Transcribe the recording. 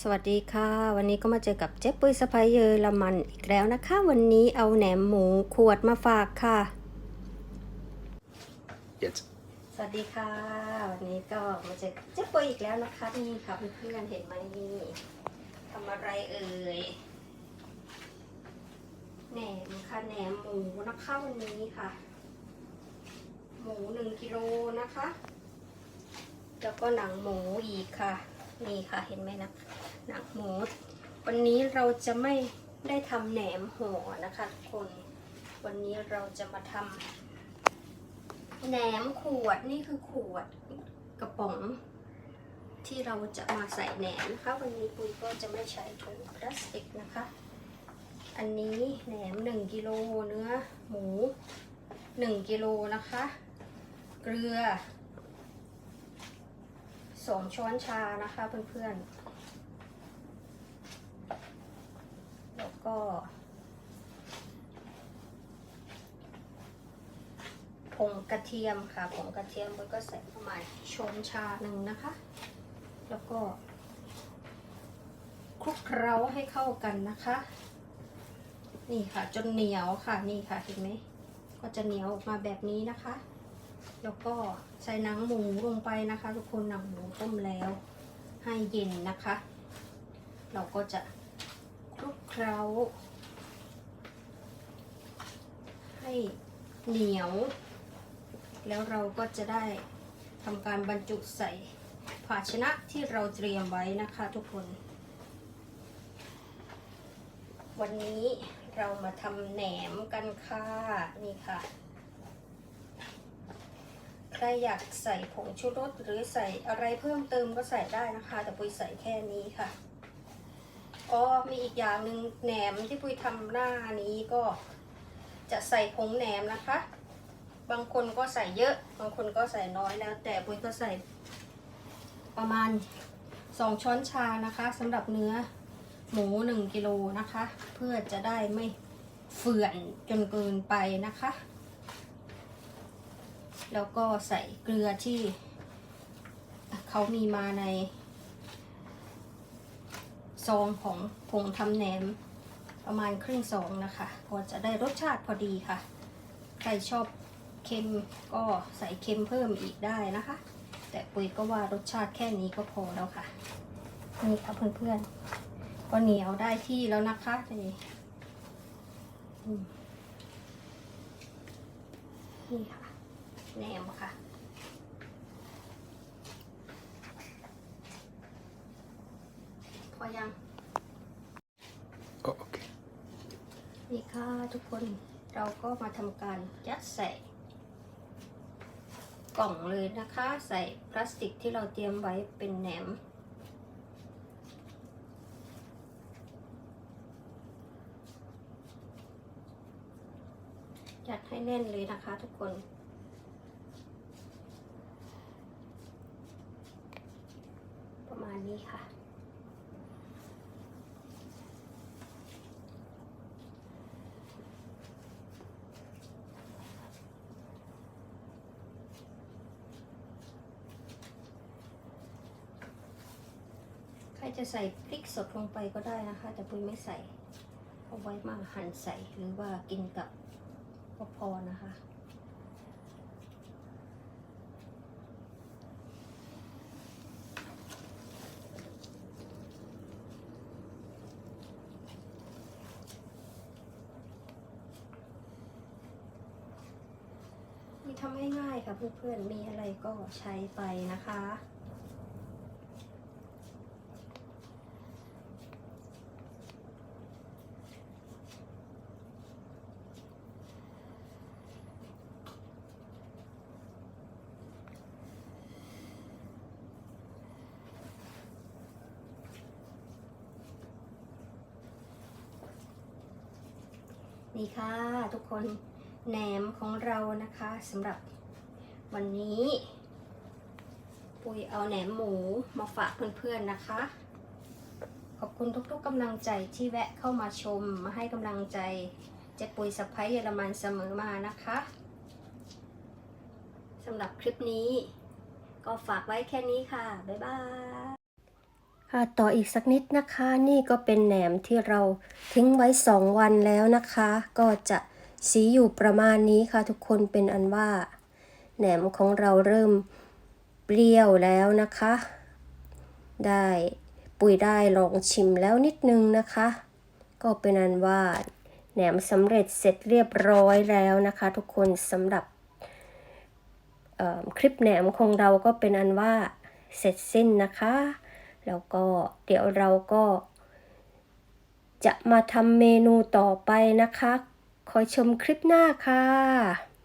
สวัสดีค่ะ วันนี้ก็มาเจอกับเจ๊ปุ้ยสะพายเยอรมันอีกแล้วนะคะ วันนี้เอาแหนมหมูขวดมาฝากค่ะ Jetzt. สวัสดีค่ะ วันนี้ก็มาเจอกับเจ๊ปุ้ยอีกแล้วนะคะนี่ค่ะเพื่อนๆเห็นไหมนี่ทำอะไรเอ่ยแหนมค่ะแหนมหมูนะคะวันนี้ค่ะ หมูหนึ่งกิโลนะคะ แล้วก็หนังหมูอีกค่ะ นี่ค่ะเห็นไหมนะหนังหมู วันนี้เราจะไม่ได้ทำแหนมห่อนะคะทุกคน วันนี้เราจะมาทำแหนมขวดนี่คือขวดกระป๋อง ที่เราจะมาใส่แหนมนะคะ วันนี้ปุ้ยก็จะไม่ใช้ถุงพลาสติกนะคะ อันนี้แหนม1กิโลเนื้อหมู 1กิโลนะคะ เกลือ สองช้อนชานะคะเพื่อนๆ แล้วก็ผงกระเทียมค่ะผงกระเทียมมันก็ใส่ประมาณช้อนชาหนึ่งนะคะ แล้วก็คลุกเคล้าให้เข้ากันนะคะ นี่ค่ะจนเหนียวค่ะนี่ค่ะเห็นไหมก็จะเหนียวออกมาแบบนี้นะคะ แล้วก็ใส่หนังหมูลงไปนะคะ ทุกคนหนังหมูต้มแล้ว ให้เย็นนะคะ เราก็จะคลุกเคล้า ให้เหนียว แล้วเราก็จะได้ทำการบรรจุใส่ภาชนะที่เราเตรียมไว้นะคะ ทุกคน วันนี้เรามาทำแหนมกันค่ะ นี่ค่ะ ใครอยากใส่ผงชูรสหรือใส่อะไรเพิ่มเติมก็ใส่ได้นะคะ แต่ปุยใส่แค่นี้ค่ะอ๋อมีอีกอย่างหนึ่งแหนมที่ปุยทำหน้านี้ก็จะใส่ผงแหนมนะคะ บางคนก็ใส่เยอะ บางคนก็ใส่น้อยแล้ว แต่ปุยก็ใส่ประมาณ 2 ช้อนชานะคะสำหรับเนื้อหมู 1 กิโลนะคะ เพื่อจะได้ไม่เฟื่อนจนเกินไปนะคะ แล้วก็ใส่เกลือที่เขามีมาในซองของผงทำแหนมประมาณครึ่งซองนะคะพอจะได้รสชาติพอดีค่ะ ใครชอบเค็มก็ใส่เค็มเพิ่มอีกได้นะคะ แต่ปุ๋ยก็ว่ารสชาติแค่นี้ก็พอแล้วค่ะนี่ค่ะเพื่อนๆก็เหนียวได้ที่แล้วนะคะนี่อืมนี่ค่ะ แหนมค่ะ พอยัง Oh, okay. นี่ค่ะทุกคนเราก็มาทำการยัดใส่กล่องเลยนะคะ ใส่พลาสติกที่เราเตรียมไว้เป็นแหนม ยัดให้แน่นเลยนะคะทุกคน ประมาณ นี้ค่ะ ใครจะใส่พริกสดลงไปก็ได้นะคะ แต่ปุ้ยไม่ใส่ เอาไว้มาหั่นใส่หรือว่ากินกับก็พอนะคะ ทำง่ายๆค่ะเพื่อนๆ มีอะไรก็ใช้ไปนะคะ นี่ค่ะทุกคน แหนมของเรานะคะสำหรับวันนี้ ปุยเอาแหนมหมูมาฝากเพื่อนๆนะคะ ขอบคุณทุกๆกำลังใจที่แวะเข้ามาชมมาให้กำลังใจเจ๊ปุยสะพ้ายเยอรมันเสมอมานะคะสำหรับคลิปนี้ ก็ฝากไว้แค่นี้ค่ะ บ๊ายบายค่ะต่ออีกสักนิดนะคะ นี่ก็เป็นแหนมที่เราทิ้งไว้ 2 วันแล้วนะคะ ก็จะ สีอยู่ประมาณนี้ค่ะทุกคนเป็นอันว่า แหนมของเราเริ่มเปรี้ยวแล้วนะคะ ได้ปุ๋ยได้ลองชิมแล้วนิดนึงนะคะ ก็เป็นอันว่าแหนมสำเร็จเสร็จเรียบร้อยแล้วนะคะ ทุกคนสำหรับคลิปแหนมของเราก็เป็นอันว่าเสร็จสิ้นนะคะ แล้วก็เดี๋ยวเราก็จะมาทำเมนูต่อไปนะคะ คอยชมคลิปหน้าค่ะ